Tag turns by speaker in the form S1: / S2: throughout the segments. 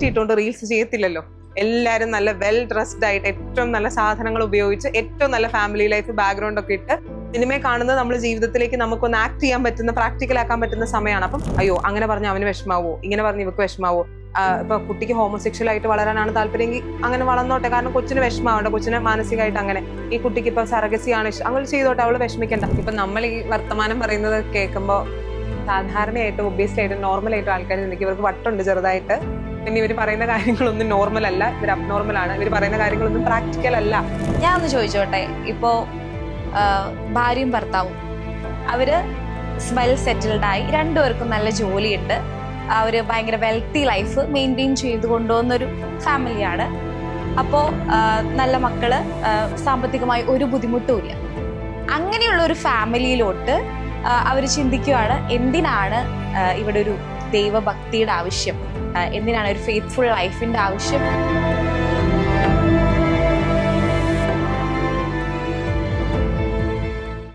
S1: Night ഇട്ടുകൊണ്ട് reels ചെയ്യത്തില്ലല്ലോ. എല്ലാവരും നല്ല വെൽ ഡ്രസ്ഡ് ആയിട്ട് ഏറ്റവും നല്ല സാധനങ്ങൾ ഉപയോഗിച്ച് ഏറ്റവും നല്ല ഫാമിലി ലൈഫ് ബാക്ക്ഗ്രൗണ്ട് ഒക്കെ ഇട്ട് സിനിമയെ കാണുന്നത് നമ്മൾ ജീവിതത്തിലേക്ക് നമുക്കൊന്ന് ആക്ട് ചെയ്യാൻ പറ്റുന്ന പ്രാക്ടിക്കൽ ആക്കാൻ പറ്റുന്ന സമയമാണ് അപ്പം അയ്യോ അങ്ങനെ പറഞ്ഞ അവന് വിഷമാവോ? ഇങ്ങനെ പറഞ്ഞ് ഇവക്ക് വിഷമാവോ? ഇപ്പൊ കുട്ടിക്ക് ഹോമോസെക്ഷൽ ആയിട്ട് വളരാനാണ് താല്പര്യമെങ്കിൽ അങ്ങനെ വളർന്നോട്ടെ. കാരണം കൊച്ചിന് വിഷമാവണ്ട കൊച്ചിന് മാനസികമായിട്ട് അങ്ങനെ. ഈ കുട്ടിക്ക് ഇപ്പൊ സർഗസിയാണ് അങ്ങനെ ചെയ്തോട്ടെ അവൾ വിഷമിക്കണ്ട. ഇപ്പൊ നമ്മൾ ഈ വർത്തമാനം പറയുന്നത് കേൾക്കുമ്പോൾ സാധാരണയായിട്ട് ഒബ്വിയസ്ലി ആയിട്ട് നോർമൽ ആയിട്ട് ആൾക്കാർ ഇവർക്ക് വട്ടുണ്ട് ചെറുതായിട്ട്. ഇവർ പറയുന്ന കാര്യങ്ങളൊന്നും നോർമൽ അല്ല. ഇവർ അബ്നോർമൽ ആണ്. ഇവർ പറയുന്ന കാര്യങ്ങളൊന്നും പ്രാക്ടിക്കൽ അല്ല.
S2: ഞാൻ ഒന്ന് ചോദിച്ചോട്ടെ? ഇപ്പോ ഭാര്യയും ഭർത്താവും. അവർ വെൽ സെറ്റിൽഡ് ആയി. രണ്ടുപേർക്കും നല്ല ജോലിയുണ്ട്. ഒരു ഭയങ്കര വെൽത്തി ലൈഫ് മെയിന്റെയിൻ ചെയ്ത് കൊണ്ടുപോകുന്നൊരു ഫാമിലിയാണ് അപ്പോൾ നല്ല മക്കൾ സാമ്പത്തികമായി ഒരു ബുദ്ധിമുട്ടുമില്ല അങ്ങനെയുള്ള ഒരു ഫാമിലിയിലോട്ട് അവർ ചിന്തിക്കുകയാണ് എന്തിനാണ് ഇവിടെ ഒരു ദൈവഭക്തിയുടെ ആവശ്യം? എന്തിനാണ് ഒരു ഫെയ്ത്ത്ഫുൾ ലൈഫിന്റെ ആവശ്യം?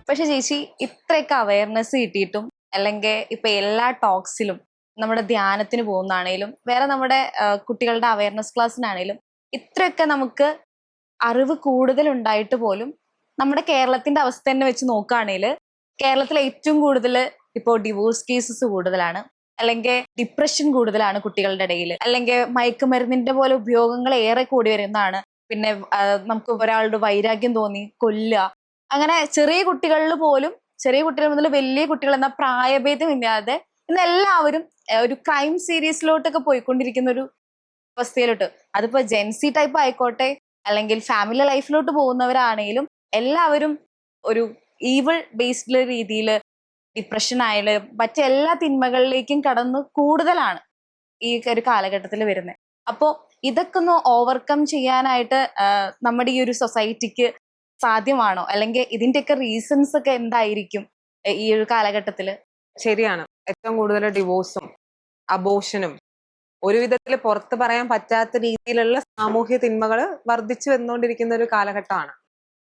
S2: പക്ഷെ ചേച്ചി ഇത്രയൊക്കെ അവയർനെസ് കിട്ടിയിട്ടും അല്ലെങ്കിൽ ഇപ്പൊ എല്ലാ ടോക്സിലും നമ്മുടെ ധ്യാനത്തിന് പോകുന്നതാണേലും വേറെ നമ്മുടെ കുട്ടികളുടെ അവയർനെസ് ക്ലാസ്സിനാണേലും ഇത്രയൊക്കെ നമുക്ക് അറിവ് കൂടുതൽ ഉണ്ടായിട്ട് പോലും നമ്മുടെ കേരളത്തിന്റെ അവസ്ഥ തന്നെ വെച്ച് നോക്കുകയാണെങ്കിൽ കേരളത്തിൽ ഏറ്റവും കൂടുതൽ ഇപ്പോൾ ഡിവോഴ്സ് കേസസ് കൂടുതലാണ്. അല്ലെങ്കിൽ ഡിപ്രഷൻ കൂടുതലാണ് കുട്ടികളുടെ ഇടയിൽ. അല്ലെങ്കിൽ മയക്കുമരുന്നിന്റെ പോലെ ഉപയോഗങ്ങൾ ഏറെ കൂടി വരുന്നതാണ്. പിന്നെ നമുക്ക് ഒരാളുടെ വൈരാഗ്യം തോന്നി കൊല്ലുക. അങ്ങനെ ചെറിയ കുട്ടികളിൽ പോലും ചെറിയ കുട്ടികൾ മുതൽ വലിയ കുട്ടികൾ എന്ന പ്രായഭേദം ഇല്ലാതെ ഇന്ന് എല്ലാവരും ഒരു ക്രൈം സീരീസിലോട്ടൊക്കെ പോയിക്കൊണ്ടിരിക്കുന്ന ഒരു അവസ്ഥയിലോട്ട്. അതിപ്പോ ജെൻസി ടൈപ്പ് ആയിക്കോട്ടെ അല്ലെങ്കിൽ ഫാമിലി ലൈഫിലോട്ട് പോകുന്നവരാണെങ്കിലും എല്ലാവരും ഒരു ഈവൾ ബേസ്ഡ് രീതിയിൽ ഡിപ്രഷൻ ആയാലും മറ്റെല്ലാ തിന്മകളിലേക്കും കടന്ന് കൂടുതലാണ് ഈ ഒരു കാലഘട്ടത്തിൽ വരുന്നത് അപ്പോൾ ഇതൊക്കെ ഒന്ന് ഓവർകം ചെയ്യാനായിട്ട് നമ്മുടെ ഈ ഒരു സൊസൈറ്റിക്ക് സാധ്യമാണോ? അല്ലെങ്കിൽ ഇതിന്റെയൊക്കെ റീസൺസ് ഒക്കെ എന്തായിരിക്കും ഈ ഒരു കാലഘട്ടത്തിൽ
S1: ശരിയാണ്. ഏറ്റവും കൂടുതൽ ഡിവോഴ്സും അബോഷനും ഒരു വിധത്തിൽ പുറത്ത് പറയാൻ പറ്റാത്ത രീതിയിലുള്ള സാമൂഹ്യ തിന്മകൾ വർദ്ധിച്ചു വന്നുകൊണ്ടിരിക്കുന്ന ഒരു കാലഘട്ടമാണ്.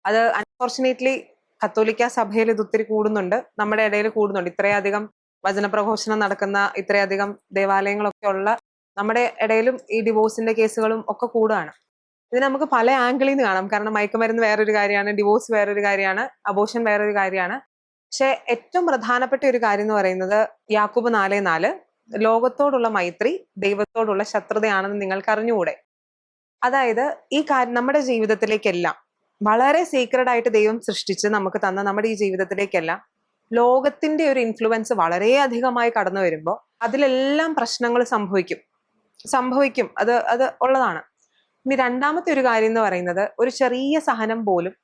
S1: അത് അൺഫോർച്ചുനേറ്റ്ലി കത്തോലിക്ക സഭയിൽ ഇത് ഒത്തിരി കൂടുന്നുണ്ട്. നമ്മുടെ ഇടയിൽ കൂടുന്നുണ്ട്. ഇത്രയധികം വചനപ്രഘോഷണം നടക്കുന്ന ഇത്രയധികം ദേവാലയങ്ങളൊക്കെ ഉള്ള നമ്മുടെ ഇടയിലും ഈ ഡിവോഴ്സിന്റെ കേസുകളും ഒക്കെ കൂടുകയാണ് ഇത് നമുക്ക് പല ആംഗിളിൽ നിന്ന് കാണാം. കാരണം മയക്കുമരുന്ന് വേറൊരു കാര്യമാണ് ഡിവോഴ്സ് വേറൊരു കാര്യമാണ് അബോഷൻ വേറൊരു കാര്യമാണ്. പക്ഷെ ഏറ്റവും പ്രധാനപ്പെട്ട ഒരു കാര്യം എന്ന് പറയുന്നത് യാക്കൂബ് നാല് നാല് ലോകത്തോടുള്ള മൈത്രി ദൈവത്തോടുള്ള ശത്രുതയാണെന്ന് നിങ്ങൾക്ക് അറിഞ്ഞുകൂടെ അതായത് ഈ കാര്യം നമ്മുടെ ജീവിതത്തിലേക്കെല്ലാം വളരെ സീക്രഡ് ആയിട്ട് ദൈവം സൃഷ്ടിച്ച് നമുക്ക് തന്ന നമ്മുടെ ഈ ജീവിതത്തിലേക്കെല്ലാം ലോകത്തിന്റെ ഒരു ഇൻഫ്ലുവൻസ് വളരെ അധികമായി കടന്നു വരുമ്പോൾ അതിലെല്ലാം പ്രശ്നങ്ങൾ സംഭവിക്കും. സംഭവിക്കും. അത് അത് ഉള്ളതാണ്. ഇനി രണ്ടാമത്തെ ഒരു കാര്യം എന്ന് പറയുന്നത് ഒരു ചെറിയ സഹനം പോലും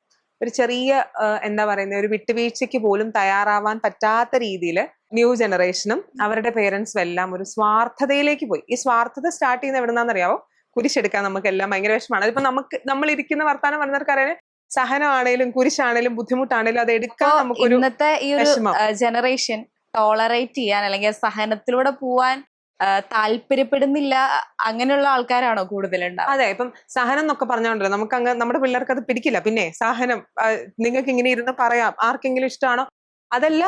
S1: ഒരു ചെറിയ എന്താ പറയുന്നത് ഒരു വിട്ടുവീഴ്ചയ്ക്ക് പോലും തയ്യാറാവാൻ പറ്റാത്ത രീതിയിൽ ന്യൂ ജനറേഷനും അവരുടെ പേരൻസും എല്ലാം ഒരു സ്വാർത്ഥതയിലേക്ക് പോയി. ഈ സ്വാർത്ഥത സ്റ്റാർട്ട് ചെയ്യുന്ന എവിടെന്നാണെന്നറിയാവോ? കുരിശെടുക്കാൻ നമുക്ക് എല്ലാം ഭയങ്കര വിഷമാണ് അതിപ്പോ നമുക്ക് നമ്മൾ ഇരിക്കുന്ന വർത്താനം പറഞ്ഞവർക്ക് അറിയാൻ സഹനമാണേലും കുരിശാണേലും ബുദ്ധിമുട്ടാണേലും അത് എടുക്കാൻ
S2: നമുക്ക്
S1: നമുക്കൊരു
S2: ഇന്നത്തെ ഈ ഒരു ജനറേഷൻ ടോളറേറ്റ് ചെയ്യാൻ അല്ലെങ്കിൽ സഹനത്തിലൂടെ പോവാൻ താല്പര്യപ്പെടുന്നില്ല അങ്ങനെയുള്ള ആൾക്കാരാണോ കൂടുതലുണ്ട്
S1: അതെ ഇപ്പം സഹനം എന്നൊക്കെ പറഞ്ഞോണ്ടല്ലോ നമുക്ക് അങ്ങ് നമ്മുടെ പിള്ളേർക്ക് അത് പിടിക്കില്ല. പിന്നെ സഹനം നിങ്ങൾക്ക് ഇങ്ങനെ ഇരുന്ന് പറയാം ആർക്കെങ്കിലും ഇഷ്ടമാണോ? അതല്ല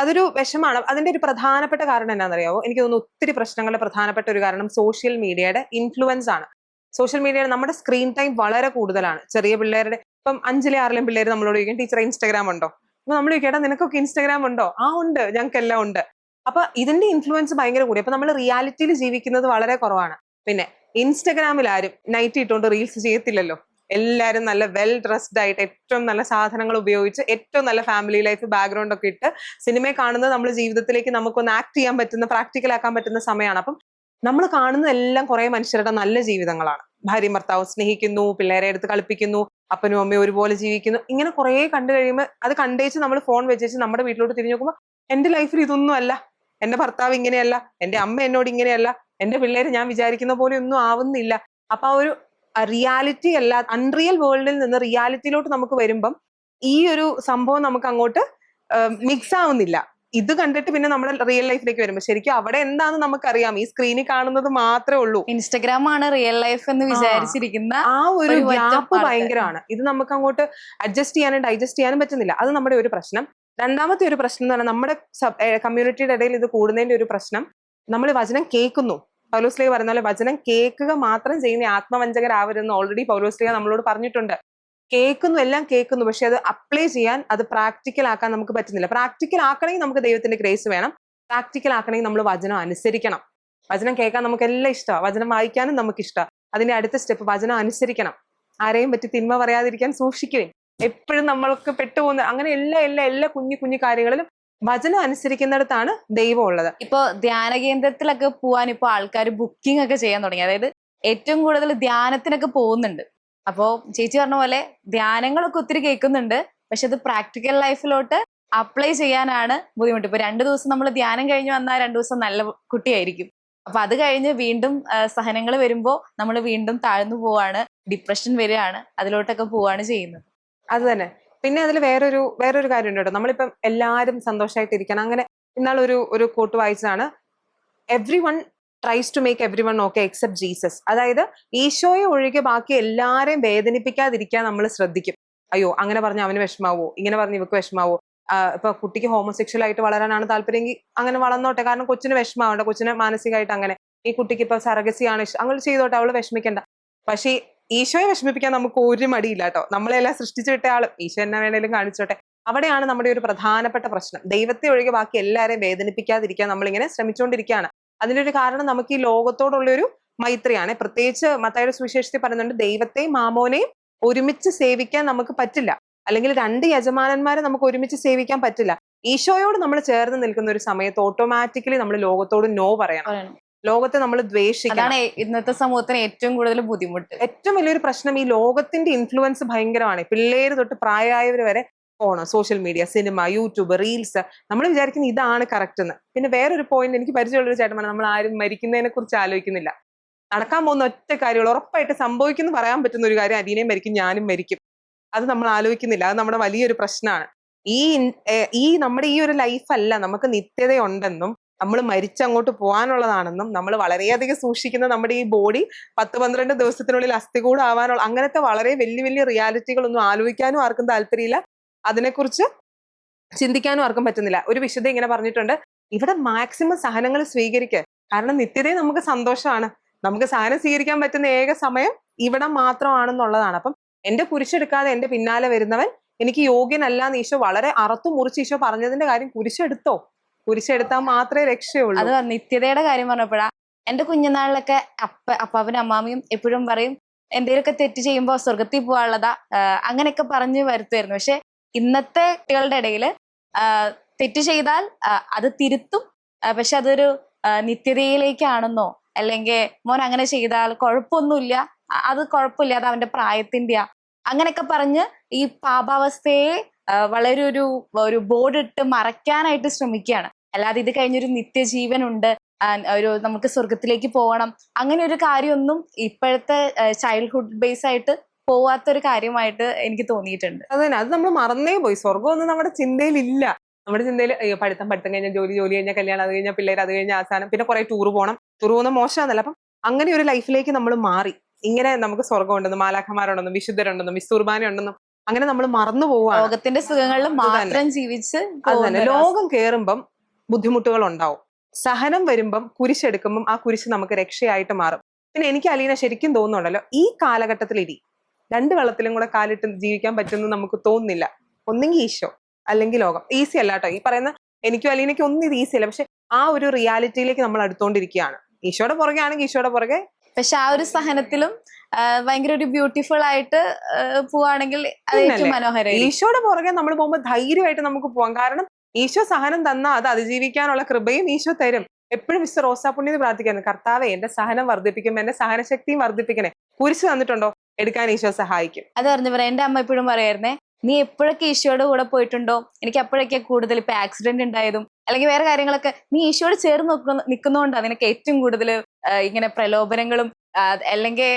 S1: അതൊരു വിഷമാണ്. അതിന്റെ ഒരു പ്രധാനപ്പെട്ട കാരണം എന്നാണെന്നറിയാവോ എനിക്ക് തോന്നുന്നു ഒത്തിരി പ്രശ്നങ്ങളുടെ പ്രധാനപ്പെട്ട ഒരു കാരണം സോഷ്യൽ മീഡിയയുടെ ഇൻഫ്ലുവൻസ് ആണ്. സോഷ്യൽ മീഡിയയുടെ നമ്മുടെ സ്ക്രീൻ ടൈം വളരെ കൂടുതലാണ്. ചെറിയ പിള്ളേരുടെ ഇപ്പം അഞ്ചിലെ ആറിലും പിള്ളേർ നമ്മളോട് ചോദിക്കും ടീച്ചർ ഇൻസ്റ്റാഗ്രാം ഉണ്ടോ? അപ്പൊ നമ്മൾ ചോദിക്കേട്ടാ നിനക്കൊക്കെ ഇൻസ്റ്റാഗ്രാം ഉണ്ടോ? ആ ഉണ്ട് ഞങ്ങൾക്ക് എല്ലാം ഉണ്ട്. അപ്പൊ ഇതിന്റെ ഇൻഫ്ലുവൻസ് ഭയങ്കര കൂടി അപ്പൊ നമ്മൾ റിയാലിറ്റിയിൽ ജീവിക്കുന്നത് വളരെ കുറവാണ്. പിന്നെ ഇൻസ്റ്റാഗ്രാമിൽ ആരും നൈറ്റ് ഇട്ടുകൊണ്ട് റീൽസ് ചെയ്യത്തില്ലല്ലോ. എല്ലാവരും നല്ല വെൽ ഡ്രസ്ഡ് ആയിട്ട് ഏറ്റവും നല്ല സാധനങ്ങൾ ഉപയോഗിച്ച് ഏറ്റവും നല്ല ഫാമിലി ലൈഫ് ബാക്ക്ഗ്രൗണ്ട് ഒക്കെ ഇട്ട് സിനിമയെ കാണുന്നത് നമ്മൾ ജീവിതത്തിലേക്ക് നമുക്കൊന്ന് ആക്ട് ചെയ്യാൻ പറ്റുന്ന പ്രാക്ടിക്കൽ ആക്കാൻ പറ്റുന്ന സമയമാണ് അപ്പം നമ്മൾ കാണുന്നത് എല്ലാം കുറെ മനുഷ്യരുടെ നല്ല ജീവിതങ്ങളാണ്. ഭാര്യയും ഭർത്താവ് സ്നേഹിക്കുന്നു പിള്ളേരെ എടുത്ത് കളിപ്പിക്കുന്നു അപ്പനും അമ്മയും ഒരുപോലെ ജീവിക്കുന്നു. ഇങ്ങനെ കുറെ കണ്ടു കഴിയുമ്പോൾ അത് കണ്ടേച്ച് നമ്മൾ ഫോൺ വെച്ചേച്ച് നമ്മുടെ വീട്ടിലോട്ട് തിരിഞ്ഞു നോക്കുമ്പോൾ എന്റെ ലൈഫിൽ ഇതൊന്നും അല്ല. എന്റെ ഭർത്താവ് ഇങ്ങനെയല്ല. എന്റെ അമ്മ എന്നോട് ഇങ്ങനെയല്ല. എന്റെ പിള്ളേര് ഞാൻ വിചാരിക്കുന്ന പോലെ ഒന്നും ആവുന്നില്ല. അപ്പൊ ആ ഒരു റിയാലിറ്റി അല്ല അൺറിയൽ വേൾഡിൽ നിന്ന് റിയാലിറ്റിയിലോട്ട് നമുക്ക് വരുമ്പം ഈ ഒരു സംഭവം നമുക്ക് അങ്ങോട്ട് മിക്സ് ആവുന്നില്ല. ഇത് കണ്ടിട്ട് പിന്നെ നമ്മുടെ റിയൽ ലൈഫിലേക്ക് വരുമ്പോൾ ശരിക്കും അവിടെ എന്താണെന്ന് നമുക്കറിയാം. ഈ സ്ക്രീനിൽ കാണുന്നത് മാത്രമേ ഉള്ളൂ.
S2: ഇൻസ്റ്റഗ്രാം ആണ് റിയൽ ലൈഫ് എന്ന് വിചാരിച്ചിരിക്കുന്ന
S1: ആ ഒരു ഗ്യാപ്പ്. ഭയങ്കരമാണ്. ഇത് നമുക്ക് അങ്ങോട്ട് അഡ്ജസ്റ്റ് ചെയ്യാനും ഡൈജസ്റ്റ് ചെയ്യാനും പറ്റുന്നില്ല. അത് നമ്മുടെ ഒരു പ്രശ്നം. രണ്ടാമത്തെ ഒരു പ്രശ്നം എന്ന് പറഞ്ഞാൽ നമ്മുടെ കമ്മ്യൂണിറ്റിയുടെ ഇടയിൽ ഇത് കൂടുന്നതിന്റെ ഒരു പ്രശ്നം. നമ്മൾ വചനം കേൾക്കുന്നു. പൗലോസ്ലിയ പറഞ്ഞ പോലെ വചനം കേൾക്കുക മാത്രം ചെയ്യുന്ന ആത്മവഞ്ചകരാവരുന്ന് ഓൾറെഡി പൗലോസ്ലിയ നമ്മളോട് പറഞ്ഞിട്ടുണ്ട്. കേൾക്കുന്നു എല്ലാം കേൾക്കുന്നു. പക്ഷെ അത് അപ്ലൈ ചെയ്യാൻ അത് പ്രാക്ടിക്കൽ ആക്കാൻ നമുക്ക് പറ്റുന്നില്ല. പ്രാക്ടിക്കൽ ആക്കണമെങ്കിൽ നമുക്ക് ദൈവത്തിന്റെ ഗ്രേസ് വേണം. പ്രാക്ടിക്കൽ ആക്കണമെങ്കിൽ നമ്മൾ വചനം അനുസരിക്കണം. വചനം കേൾക്കാൻ നമുക്ക് എല്ലാം ഇഷ്ടമാണ്. വചനം വായിക്കാനും നമുക്ക് ഇഷ്ടമാണ്. അതിന്റെ അടുത്ത സ്റ്റെപ്പ് വചനം അനുസരിക്കണം. ആരെയും പറ്റി തിന്മ പറയാതിരിക്കാൻ സൂക്ഷിക്കുകയും എപ്പോഴും നമ്മൾക്ക് പെട്ടുപോകുന്ന അങ്ങനെ എല്ലാ എല്ലാ എല്ലാ കുഞ്ഞു കുഞ്ഞു കാര്യങ്ങളിലും വചനം അനുസരിക്കുന്നിടത്താണ് ദൈവം ഉള്ളത്.
S2: ഇപ്പൊ ധ്യാന കേന്ദ്രത്തിലൊക്കെ പോവാൻ ഇപ്പൊ ആൾക്കാർ ബുക്കിംഗ് ഒക്കെ ചെയ്യാൻ തുടങ്ങി. അതായത് ഏറ്റവും കൂടുതൽ ധ്യാനത്തിനൊക്കെ പോകുന്നുണ്ട്. അപ്പോ ചേച്ചി പറഞ്ഞ പോലെ ധ്യാനങ്ങളൊക്കെ ഒത്തിരി കേൾക്കുന്നുണ്ട്. പക്ഷെ അത് പ്രാക്ടിക്കൽ ലൈഫിലോട്ട് അപ്ലൈ ചെയ്യാനാണ് ബുദ്ധിമുട്ട്. ഇപ്പൊ രണ്ടു ദിവസം നമ്മൾ ധ്യാനം കഴിഞ്ഞ് വന്നാൽ രണ്ടു ദിവസം നല്ല കുട്ടിയായിരിക്കും. അപ്പൊ അത് കഴിഞ്ഞ് വീണ്ടും സഹനങ്ങൾ വരുമ്പോ നമ്മൾ വീണ്ടും താഴ്ന്നു പോവാണ് ഡിപ്രഷൻ വരികയാണ് അതിലോട്ടൊക്കെ പോവാണ് ചെയ്യുന്നത്.
S1: അത് തന്നെ. പിന്നെ അതിൽ വേറൊരു വേറൊരു കാര്യം ഉണ്ട് കേട്ടോ നമ്മളിപ്പം എല്ലാവരും സന്തോഷമായിട്ടിരിക്കണം അങ്ങനെ ഇന്നാളൊരു ഒരു ഒരു quote വായിച്ചതാണ്. Every one tries to make every one okay except Jesus അതായത് ഈശോയെ ഒഴികെ ബാക്കി എല്ലാവരെയും വേദനിപ്പിക്കാതിരിക്കാൻ നമ്മൾ ശ്രദ്ധിക്കും. അയ്യോ അങ്ങനെ പറഞ്ഞ അവന് വിഷമാവോ? ഇങ്ങനെ പറഞ്ഞ് ഇവക്ക് വിഷമാവോ? ഇപ്പൊ കുട്ടിക്ക് ഹോമോസെക്ഷൽ ആയിട്ട് വളരാനാണ് താല്പര്യമെങ്കിൽ അങ്ങനെ വളർന്നോട്ടെ. കാരണം കൊച്ചിന് വിഷമാവണ്ട കൊച്ചിന് മാനസികമായിട്ട് അങ്ങനെ. ഈ കുട്ടിക്ക് ഇപ്പൊ സർഗസിയാണ് ഇഷ്ടം അങ്ങനെ ചെയ്തോട്ടെ. അവൾ വിഷമിക്കണ്ട. പക്ഷേ ഈശോയെ വിഷമിപ്പിക്കാൻ നമുക്ക് ഒരു മടിയില്ല കേട്ടോ. നമ്മളെല്ലാം സൃഷ്ടിച്ചു വിട്ട ആളും. ഈശോ എന്നെ വേണേലും കാണിച്ചോട്ടെ. അവിടെയാണ് നമ്മുടെ ഒരു പ്രധാനപ്പെട്ട പ്രശ്നം. ദൈവത്തെ ഒഴികെ ബാക്കി എല്ലാവരെയും വേദനിപ്പിക്കാതിരിക്കാൻ നമ്മളിങ്ങനെ ശ്രമിച്ചുകൊണ്ടിരിക്കുകയാണ് അതിന്റെ ഒരു കാരണം നമുക്ക് ഈ ലോകത്തോടുള്ള ഒരു മൈത്രിയാണ്. പ്രത്യേകിച്ച് മത്തായുടെ സുവിശേഷത്തിൽ പറയുന്നുണ്ട് ദൈവത്തെയും മാമോനെയും ഒരുമിച്ച് സേവിക്കാൻ നമുക്ക് പറ്റില്ല. അല്ലെങ്കിൽ രണ്ട് യജമാനന്മാരെ നമുക്ക് ഒരുമിച്ച് സേവിക്കാൻ പറ്റില്ല. ഈശോയോട് നമ്മൾ ചേർന്ന് നിൽക്കുന്ന ഒരു സമയത്ത് ഓട്ടോമാറ്റിക്കലി നമ്മൾ ലോകത്തോട് നോ പറയണം. ലോകത്തെ നമ്മൾ ദ്വേഷിക്കണം.
S2: ഇന്നത്തെ സമൂഹത്തിന് ഏറ്റവും കൂടുതൽ ബുദ്ധിമുട്ട്.
S1: ഏറ്റവും വലിയൊരു പ്രശ്നം ഈ ലോകത്തിന്റെ ഇൻഫ്ലുവൻസ് ഭയങ്കരമാണ്. പിള്ളേര് തൊട്ട് പ്രായമായവർ വരെ phone social media cinema YouTube reels. നമ്മൾ വിചാരിക്കുന്ന ഇതാണ് കറക്റ്റ് എന്ന്. പിന്നെ വേറൊരു പോയിന്റ് എനിക്ക് പരിചയമുള്ളൊരു പറഞ്ഞു നമ്മൾ ആരും മരിക്കുന്നതിനെ കുറിച്ച് ആലോചിക്കുന്നില്ല. നടക്കാൻ പോകുന്ന ഒറ്റ കാര്യങ്ങൾ ഉറപ്പായിട്ട് സംഭവിക്കുന്നു പറയാൻ പറ്റുന്ന ഒരു കാര്യം അതിനെയും മരിക്കും ഞാനും മരിക്കും. അത് നമ്മൾ ആലോചിക്കുന്നില്ല. അത് നമ്മുടെ വലിയൊരു പ്രശ്നമാണ്. ഈ ഈ നമ്മുടെ ഈ ഒരു ലൈഫല്ല നമുക്ക് നിത്യതയുണ്ടെന്നും നമ്മൾ മരിച്ചങ്ങോട്ട് പോകാനുള്ളതാണെന്നും നമ്മൾ വളരെയധികം സൂക്ഷിക്കുന്ന നമ്മുടെ ഈ ബോഡി പത്ത് പന്ത്രണ്ട് ദിവസത്തിനുള്ളിൽ അസ്ഥികൂടാവാനുള്ള അങ്ങനത്തെ വളരെ വലിയ വലിയ റിയാലിറ്റികളൊന്നും ആലോചിക്കാനും ആർക്കും താല്പര്യമില്ല. അതിനെക്കുറിച്ച് ചിന്തിക്കാനും ആർക്കും പറ്റുന്നില്ല. ഒരു വിശുദ്ധ ഇങ്ങനെ പറഞ്ഞിട്ടുണ്ട് ഇവിടെ മാക്സിമം സഹനങ്ങൾ സ്വീകരിക്കുക കാരണം നിത്യതയെ നമുക്ക് സന്തോഷമാണ്. നമുക്ക് സഹനം സ്വീകരിക്കാൻ പറ്റുന്ന ഏക സമയം ഇവിടെ മാത്രമാണെന്നുള്ളതാണ്. അപ്പം എന്റെ കുരിശെടുക്കാതെ എന്റെ പിന്നാലെ വരുന്നവൻ എനിക്ക് യോഗ്യനല്ല എന്ന് ഈശോ വളരെ അറുത്തു മുറിച്ച് ഈശോ പറഞ്ഞതിന്റെ കാര്യം കുരിശെടുത്തോ? കുരിശെടുത്താൽ മാത്രമേ രക്ഷയുള്ളൂ.
S2: അത് നിത്യതയുടെ കാര്യം പറഞ്ഞപ്പോഴാ എന്റെ കുഞ്ഞുനാളിലൊക്കെ അപ്പ അപ്പാവനും അമ്മാമിയും എപ്പോഴും പറയും എന്തെങ്കിലുമൊക്കെ തെറ്റ് ചെയ്യുമ്പോൾ സ്വർഗത്തിൽ പോകാനുള്ളതാ. ആഹ് അങ്ങനെയൊക്കെ പറഞ്ഞു വരുത്തുമായിരുന്നു പക്ഷെ ഇന്നത്തെ കുട്ടികളുടെ ഇടയിൽ തെറ്റ് ചെയ്താൽ അത് തിരുത്തും. പക്ഷെ അതൊരു നിത്യതയിലേക്കാണെന്നോ അല്ലെങ്കിൽ മോൻ അങ്ങനെ ചെയ്താൽ കുഴപ്പമൊന്നുമില്ല. അത് കുഴപ്പമില്ല അത് അവന്റെ പ്രായത്തിന്റെയാ അങ്ങനെയൊക്കെ പറഞ്ഞ് ഈ പാപാവസ്ഥയെ വളരെ ഒരു ഒരു ബോർഡ് ഇട്ട് മറയ്ക്കാനായിട്ട് ശ്രമിക്കുകയാണ്. അല്ലാതെ ഇത് കഴിഞ്ഞൊരു നിത്യജീവനുണ്ട്. ഉണ്ട് ഒരു നമുക്ക് സ്വർഗത്തിലേക്ക് പോകണം. അങ്ങനെ ഒരു കാര്യമൊന്നും ഇപ്പോഴത്തെ ചൈൽഡ്ഹുഡ് ബേസ് ആയിട്ട് പോവാത്ത ഒരു കാര്യമായിട്ട് എനിക്ക് തോന്നിയിട്ടുണ്ട്.
S1: അത് തന്നെ. അത് നമ്മൾ മറന്നേ പോയി. സ്വർഗം ഒന്നും നമ്മുടെ ചിന്തയിൽ ഇല്ല നമ്മുടെ ചിന്തയിൽ അയ്യോ പഠിത്തം പഠിത്തം കഴിഞ്ഞാൽ ജോലി ജോലി കഴിഞ്ഞാൽ കല്യാണം അത് കഴിഞ്ഞാൽ പിള്ളേർ അത് കഴിഞ്ഞാൽ അവസാനം പിന്നെ കുറെ ടൂർ പോകണം ടൂർ പോകുന്ന മോശമാണല്ലോ അപ്പം അങ്ങനെ ഒരു ലൈഫിലേക്ക് നമ്മൾ മാറി. ഇങ്ങനെ നമുക്ക് സ്വർഗം ഉണ്ടെന്നും മാലാഖമാരുണ്ടെന്നും വിശുദ്ധരുണ്ടെന്നും വിസ്തുർബാന ഉണ്ടെന്നും അങ്ങനെ നമ്മൾ മറന്നു പോവാണ്.
S2: ലോകത്തിന്റെ സുഖങ്ങളിൽ മാത്രം ജീവിച്ച്
S1: അത് തന്നെ. ലോകം കേറുമ്പം ബുദ്ധിമുട്ടുകൾ ഉണ്ടാവും സഹനം വരുമ്പം കുരിശെടുക്കുമ്പം ആ കുരിശ് നമുക്ക് രക്ഷയായിട്ട് മാറും. പിന്നെ എനിക്ക് അലീന ശരിക്കും തോന്നുന്നുണ്ടല്ലോ ഈ കാലഘട്ടത്തിൽ ഇരി രണ്ട് വെള്ളത്തിലും കൂടെ കാലിട്ട് ജീവിക്കാൻ പറ്റുമെന്ന് നമുക്ക് തോന്നുന്നില്ല. ഒന്നെങ്കിൽ ഈശോ അല്ലെങ്കിൽ ലോകം. ഈസി അല്ല കേട്ടോ. ഈ പറയുന്ന എനിക്കും അലീനയ്ക്കും ഒന്നും ഇത് ഈസി അല്ല. പക്ഷെ ആ ഒരു റിയാലിറ്റിയിലേക്ക് നമ്മൾ അടുത്തോണ്ടിരിക്കുകയാണ്. ഈശോയുടെ പുറകെ ആണെങ്കിൽ ഈശോയുടെ പുറകെ.
S2: പക്ഷെ ആ ഒരു സഹനത്തിലും ഭയങ്കര ഒരു ബ്യൂട്ടിഫുൾ ആയിട്ട് പോവാണെങ്കിൽ
S1: ഈശോയുടെ പുറകെ നമ്മൾ പോകുമ്പോൾ ധൈര്യമായിട്ട് നമുക്ക് പോവാം. കാരണം ഈശോ സഹനം തന്ന അത് അതിജീവിക്കാനുള്ള കൃപയും ഈശോ തരും. എപ്പോഴും മിസ്റ്റർ റോസാപ്പുണ്ണിന്ന് പ്രാർത്ഥിക്കുന്നു കർത്താവെ എന്റെ സഹനം വർദ്ധിപ്പിക്കും എന്റെ സഹനശക്തിയും വർദ്ധിപ്പിക്കണേ. കുരിശ് തന്നിട്ടുണ്ടോ? എടുക്കാൻ ഈശോ സഹായിക്കും.
S2: അത് പറഞ്ഞു പറയാം എന്റെ അമ്മ എപ്പോഴും പറയായിരുന്നേ നീ എപ്പോഴൊക്കെ ഈശോയുടെ കൂടെ പോയിട്ടുണ്ടോ? എനിക്ക് അപ്പോഴൊക്കെ കൂടുതൽ ഇപ്പൊ ആക്സിഡന്റ് ഉണ്ടായതും അല്ലെങ്കിൽ വേറെ കാര്യങ്ങളൊക്കെ നീ ഈശോയോട് ചേർന്ന് നിൽക്കുന്ന നിൽക്കുന്നതുകൊണ്ടാണ് നിനക്ക് ഏറ്റവും കൂടുതൽ ഇങ്ങനെ പ്രലോഭനങ്ങളും അല്ലെങ്കിൽ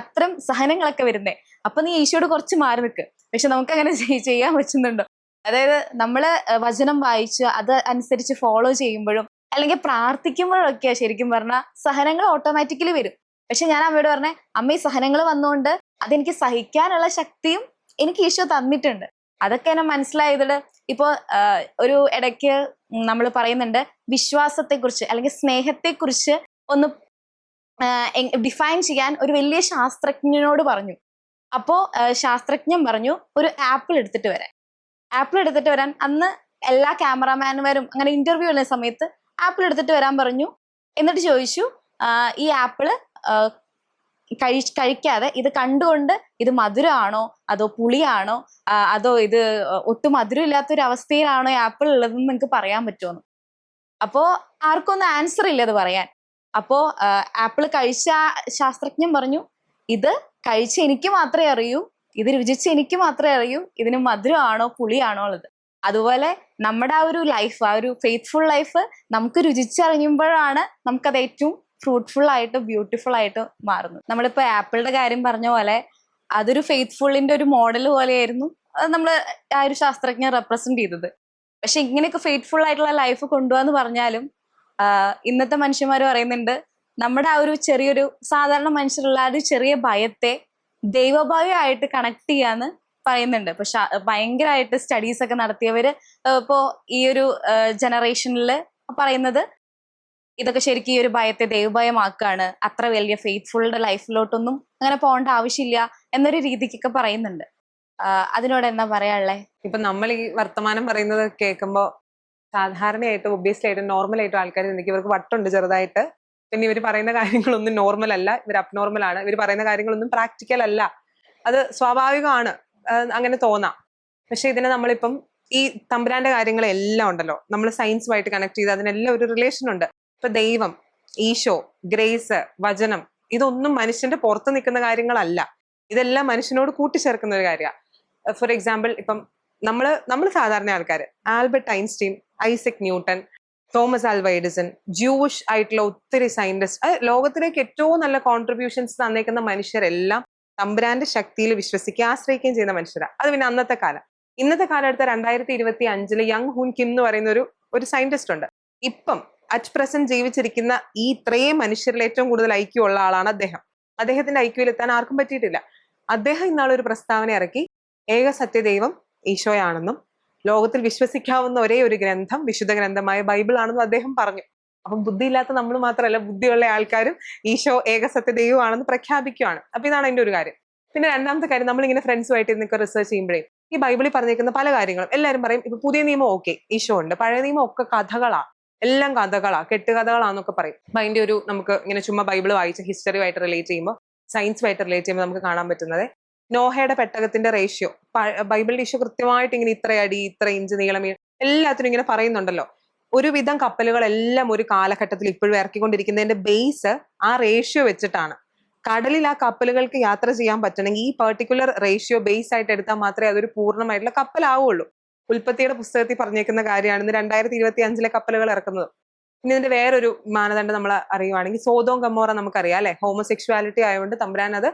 S2: അത്തരം സഹനങ്ങളൊക്കെ വരുന്നേ. അപ്പൊ നീ ഈശോയോട് കുറച്ച് മാറി നിൽക്ക് പക്ഷെ നമുക്ക് അങ്ങനെ ചെയ്യാൻ പറ്റുന്നുണ്ടോ? അതായത് നമ്മൾ വചനം വായിച്ച് അത് അനുസരിച്ച് ഫോളോ ചെയ്യുമ്പോഴും അല്ലെങ്കിൽ പ്രാർത്ഥിക്കുമ്പോഴൊക്കെയാ ശരിക്കും പറഞ്ഞാൽ സഹനങ്ങൾ ഓട്ടോമാറ്റിക്കലി വരും. പക്ഷെ ഞാൻ അമ്മയോട് പറഞ്ഞേ അമ്മ ഈ സഹനങ്ങൾ വന്നുകൊണ്ട് അതെനിക്ക് സഹിക്കാനുള്ള ശക്തിയും എനിക്ക് ഈശോ തന്നിട്ടുണ്ട്. അതൊക്കെ എന്നെ മനസ്സിലായതിൽ ഇപ്പോ ഒരു ഇടയ്ക്ക് നമ്മൾ പറയുന്നുണ്ട് വിശ്വാസത്തെ കുറിച്ച് അല്ലെങ്കിൽ സ്നേഹത്തെ കുറിച്ച് ഒന്ന് ഡിഫൈൻ ചെയ്യാൻ ഒരു വലിയ ശാസ്ത്രജ്ഞനോട് പറഞ്ഞു. അപ്പോ ശാസ്ത്രജ്ഞൻ പറഞ്ഞു ഒരു ആപ്പിൾ എടുത്തിട്ട് വരാൻ. ആപ്പിൾ എടുത്തിട്ട് വരാൻ അന്ന് എല്ലാ ക്യാമറാമാൻമാരും അങ്ങനെ ഇന്റർവ്യൂ ഉള്ള സമയത്ത് ആപ്പിൾ എടുത്തിട്ട് വരാൻ പറഞ്ഞു. എന്നിട്ട് ചോദിച്ചു ഈ ആപ്പിൾ കഴി കഴിക്കാതെ ഇത് കണ്ടുകൊണ്ട് ഇത് മധുരമാണോ അതോ പുളിയാണോ? അതോ ഇത് ഒട്ടും മധുരം ഇല്ലാത്ത ഒരു അവസ്ഥയിലാണോ ആപ്പിൾ ഉള്ളതെന്ന് നിങ്ങൾക്ക് പറയാൻ പറ്റുമെന്ന് അപ്പോൾ ആർക്കൊന്നും ആൻസർ ഇല്ല അത് പറയാൻ. അപ്പോൾ ആപ്പിൾ കഴിച്ച ശാസ്ത്രജ്ഞൻ പറഞ്ഞു ഇത് കഴിച്ച എനിക്ക് മാത്രമേ അറിയൂ ഇത് രുചിച്ച് എനിക്ക് മാത്രമേ അറിയൂ ഇതിന് മധുരമാണോ പുളിയാണോ ഉള്ളത്? അതുപോലെ നമ്മുടെ ആ ഒരു ലൈഫ് ആ ഒരു ഫെയ്ത്ത്ഫുൾ ലൈഫ് നമുക്ക് രുചിച്ചറിയുമ്പോഴാണ് നമുക്കത് ഏറ്റവും ഫ്രൂട്ട്ഫുൾ ആയിട്ട് ബ്യൂട്ടിഫുൾ ആയിട്ട് മാറുന്നു. നമ്മളിപ്പോ ആപ്പിളിന്റെ കാര്യം പറഞ്ഞ പോലെ അതൊരു ഫെയ്ത്ത്ഫുള്ളിന്റെ ഒരു മോഡൽ പോലെയായിരുന്നു. അത് നമ്മൾ ആ ഒരു ശാസ്ത്രജ്ഞ റെപ്രസെന്റ് ചെയ്തത്. പക്ഷെ ഇങ്ങനെയൊക്കെ ഫെയ്ത്ത്ഫുൾ ആയിട്ടുള്ള ലൈഫ് കൊണ്ടുപോകാന്ന് പറഞ്ഞാലും ഇന്നത്തെ മനുഷ്യന്മാർ പറയുന്നുണ്ട് നമ്മുടെ ആ ഒരു ചെറിയൊരു സാധാരണ മനുഷ്യരുള്ള ആ ഒരു ചെറിയ ഭയത്തെ ദൈവഭയമായിട്ട് കണക്ട് ചെയ്യാന്ന് പറയുന്നുണ്ട്. ഇപ്പൊ ഭയങ്കരമായിട്ട് സ്റ്റഡീസ് ഒക്കെ നടത്തിയവര് ഇപ്പോ ഈ ഒരു ജനറേഷനിൽ പറയുന്നത് ഇതൊക്കെ ശരിക്കും ഈ ഒരു ഭയത്തെ ദൈവഭയമാക്കാണ്. അത്ര വലിയ ഫെയ്ത്ത്ഫുളുടെ ലൈഫിലോട്ടൊന്നും അങ്ങനെ പോകേണ്ട ആവശ്യമില്ല എന്നൊരു രീതിക്കൊക്കെ പറയുന്നുണ്ട്. അതിനോട് എന്താ പറയാനുള്ളേ?
S1: ഇപ്പൊ നമ്മൾ ഈ വർത്തമാനം പറയുന്നത് കേൾക്കുമ്പോൾ സാധാരണയായിട്ട് ഒബ്വിയസ്ലി ആയിട്ട് നോർമൽ ആയിട്ട് ആൾക്കാർ ചിന്തിക്കും. ഇവർക്ക് വട്ടുണ്ട് ചെറുതായിട്ട്. പിന്നെ ഇവർ പറയുന്ന കാര്യങ്ങളൊന്നും നോർമൽ അല്ല. ഇവർ അബ്നോർമൽ ആണ്. ഇവർ പറയുന്ന കാര്യങ്ങളൊന്നും പ്രാക്ടിക്കൽ അല്ല. അത് സ്വാഭാവികമാണ്. അങ്ങനെ തോന്നാം. പക്ഷെ ഇതിനെ നമ്മളിപ്പം ഈ തമ്പുരാന്റെ കാര്യങ്ങളെല്ലാം ഉണ്ടല്ലോ. നമ്മൾ സയൻസുമായിട്ട് കണക്ട് ചെയ്ത് അതിനെല്ലാം ഒരു റിലേഷൻ ഉണ്ട്. ഇപ്പൊ ദൈവം ഈശോ ഗ്രേസ് വചനം ഇതൊന്നും മനുഷ്യന്റെ പുറത്ത് നിൽക്കുന്ന കാര്യങ്ങളല്ല. ഇതെല്ലാം മനുഷ്യനോട് കൂട്ടിച്ചേർക്കുന്ന ഒരു കാര്യമാണ് ഫോർ എക്സാമ്പിൾ ഇപ്പം നമ്മൾ നമ്മൾ സാധാരണ ആൾക്കാർ Albert Einstein Isaac Newton Thomas Alva Edison Edison ആയിട്ടുള്ള ഒത്തിരി സയന്റിസ്റ്റ് ലോകത്തിലേക്ക് ഏറ്റവും നല്ല കോൺട്രിബ്യൂഷൻസ് തന്നേക്കുന്ന മനുഷ്യരെല്ലാം തമ്പുരാന്റെ ശക്തിയിൽ വിശ്വസിക്കുക ആശ്രയിക്കുകയും ചെയ്യുന്ന മനുഷ്യരാണ് അത് പിന്നെ അന്നത്തെ കാലം. ഇന്നത്തെ കാലഘട്ടത്തെ രണ്ടായിരത്തി ഇരുപത്തി അഞ്ചിൽ യങ് ഹുൻ കിം എന്ന് പറയുന്ന ഒരു ഒരു സയന്റിസ്റ്റ് ഉണ്ട്. ഇപ്പം അറ്റ് പ്രസന്റ് ജീവിച്ചിരിക്കുന്ന ഈ ഇത്രയും മനുഷ്യരിൽ ഏറ്റവും കൂടുതൽ ഐക്യമുള്ള ആളാണ് അദ്ദേഹം. അദ്ദേഹത്തിന്റെ ഐക്യയിൽ എത്താൻ ആർക്കും പറ്റിയിട്ടില്ല. അദ്ദേഹം ഇന്നാളൊരു പ്രസ്താവന ഇറക്കി. ഏക സത്യദൈവം ഈശോയാണെന്നും ലോകത്തിൽ വിശ്വസിക്കാവുന്ന ഒരേ ഒരു ഗ്രന്ഥം വിശുദ്ധ ഗ്രന്ഥമായ ബൈബിൾ ആണെന്നും അദ്ദേഹം പറഞ്ഞു. അപ്പം ബുദ്ധിയില്ലാത്ത നമ്മൾ മാത്രമല്ല ബുദ്ധിയുള്ള ആൾക്കാരും ഈശോ ഏക സത്യദൈവമാണെന്ന് പ്രഖ്യാപിക്കുകയാണ് അപ്പൊ ഇതാണ് അതിന്റെ ഒരു കാര്യം. പിന്നെ രണ്ടാമത്തെ കാര്യം നമ്മൾ ഇങ്ങനെ ഫ്രണ്ട്സുമായിട്ട് ഇന്നൊക്കെ റിസർച്ച് ചെയ്യുമ്പോഴേ ഈ ബൈബിളിൽ പറഞ്ഞിരിക്കുന്ന പല കാര്യങ്ങളും എല്ലാവരും പറയും ഇപ്പൊ പുതിയ നിയമം ഓക്കെ ഈശോ ഉണ്ട് പഴയ നിയമം ഒക്കെ കഥകളാ. എല്ലാം കഥകളാ കെട്ടുകഥകളാന്നൊക്കെ പറയും. അപ്പൊ അതിന്റെ ഒരു നമുക്ക് ഇങ്ങനെ ചുമ്മാ ബൈബിൾ വായിച്ച് ഹിസ്റ്ററിയുമായിട്ട് റിലേറ്റ് ചെയ്യുമ്പോൾ സയൻസുമായിട്ട് റിലേറ്റ് ചെയ്യുമ്പോൾ നമുക്ക് കാണാൻ പറ്റുന്നത് നോഹയുടെ പെട്ടകത്തിന്റെ റേഷ്യോ. ബൈബിളിൽ ഈശോ കൃത്യമായിട്ട് ഇങ്ങനെ ഇത്ര അടി ഇത്ര ഇഞ്ച് നീളം എല്ലാത്തിനും ഇങ്ങനെ പറയുന്നുണ്ടല്ലോ. ഒരുവിധം കപ്പലുകളെല്ലാം ഒരു കാലഘട്ടത്തിൽ ഇപ്പോഴും ഇറക്കിക്കൊണ്ടിരിക്കുന്നതിന്റെ ബേസ് ആ റേഷ്യോ വെച്ചിട്ടാണ്. കടലിൽ ആ കപ്പലുകൾക്ക് യാത്ര ചെയ്യാൻ പറ്റണമെങ്കിൽ ഈ പെർട്ടിക്കുലർ റേഷ്യോ ബേസ് ആയിട്ട് എടുത്താൽ മാത്രമേ അതൊരു പൂർണമായിട്ടുള്ള കപ്പലാവുള്ളൂ ഉൽപ്പത്തിയുടെ പുസ്തകത്തിൽ പറഞ്ഞേക്കുന്ന കാര്യമാണ്. ഇന്ന് രണ്ടായിരത്തി ഇരുപത്തി അഞ്ചിലെ കപ്പലുകൾ ഇറക്കുന്നത്. ഇനി ഇതിന്റെ വേറൊരു മാനദണ്ഡം നമ്മൾ അറിയുവാണെങ്കിൽ സോതോം ഗമോറ നമുക്കറിയാം അല്ലെ? ഹോമോസെക്ഷുവാലിറ്റി ആയതുകൊണ്ട് തമ്പുരാൻ അത്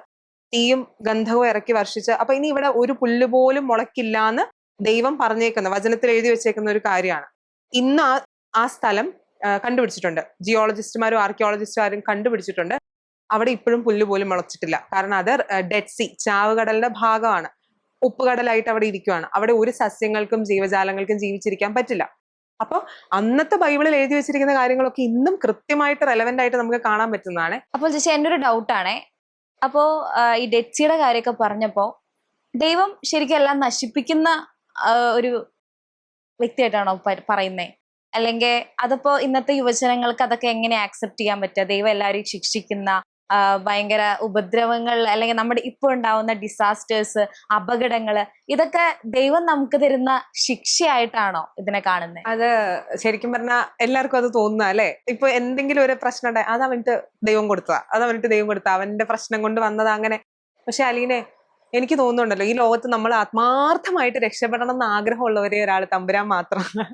S1: തീയും ഗന്ധവും ഇറക്കി വർഷിച്ച്. അപ്പൊ ഇനി ഇവിടെ ഒരു പുല്ല് പോലും മുളക്കില്ലാന്ന് ദൈവം പറഞ്ഞേക്കുന്ന വചനത്തിൽ എഴുതി വെച്ചേക്കുന്ന ഒരു കാര്യമാണ്. ഇന്ന് ആ ആ സ്ഥലം കണ്ടുപിടിച്ചിട്ടുണ്ട്. ജിയോളജിസ്റ്റുമാരും ആർക്കിയോളജിസ്റ്റുമാരും കണ്ടുപിടിച്ചിട്ടുണ്ട്. അവിടെ ഇപ്പോഴും പുല്ല് പോലും മുളച്ചിട്ടില്ല. കാരണം അത് ഡെഡ് സി ചാവുകടലിന്റെ ഭാഗമാണ്. ഉപ്പുകടലായിട്ട് അവിടെ ഇരിക്കുവാണ് അവിടെ ഒരു സസ്യങ്ങൾക്കും ജീവജാലങ്ങൾക്കും ജീവിച്ചിരിക്കാൻ പറ്റില്ല. അപ്പൊ അന്നത്തെ ബൈബിളിൽ എഴുതി വെച്ചിരിക്കുന്ന കാര്യങ്ങളൊക്കെ ഇന്നും കൃത്യമായിട്ട് റെലവെന്റ് ആയിട്ട് നമുക്ക് കാണാൻ പറ്റുന്നതാണ്.
S2: അപ്പോൾ ചേച്ചി എന്റെ ഒരു ഡൗട്ടാണേ അപ്പോ ഈ ഡെറ്റ്സിയുടെ കാര്യമൊക്കെ പറഞ്ഞപ്പോ ദൈവം ശരിക്കും എല്ലാം നശിപ്പിക്കുന്ന ഒരു വ്യക്തിയായിട്ടാണോ പറയുന്നേ? അല്ലെങ്കിൽ അതിപ്പോ ഇന്നത്തെ യുവജനങ്ങൾക്ക് അതൊക്കെ എങ്ങനെ ആക്സെപ്റ്റ് ചെയ്യാൻ പറ്റുക? ദൈവം എല്ലാവരെയും ശിക്ഷിക്കുന്ന ഭയങ്കര ഉപദ്രവങ്ങൾ അല്ലെങ്കിൽ നമ്മുടെ ഇപ്പൊ ഉണ്ടാവുന്ന ഡിസാസ്റ്റേഴ്സ് അപകടങ്ങൾ ഇതൊക്കെ ദൈവം നമുക്ക് തരുന്ന ശിക്ഷയായിട്ടാണോ ഇതിനെ കാണുന്നത്
S1: അത് ശരിക്കും പറഞ്ഞാൽ എല്ലാവർക്കും അത് തോന്നുന്ന അല്ലെ? ഇപ്പൊ എന്തെങ്കിലും ഒരു പ്രശ്നം ഉണ്ടായി അത് അവനിട്ട് ദൈവം കൊടുത്തതാ അത് അവനിട്ട് ദൈവം കൊടുത്ത അവന്റെ പ്രശ്നം കൊണ്ട് വന്നത് അങ്ങനെ. പക്ഷെ അലീനെ എനിക്ക് തോന്നുന്നുണ്ടല്ലോ ഈ ലോകത്ത് നമ്മൾ ആത്മാർത്ഥമായിട്ട് രക്ഷപ്പെടണം എന്ന് ആഗ്രഹമുള്ളവരെ ഒരാൾ തമ്പുരാൻ മാത്രമാണ്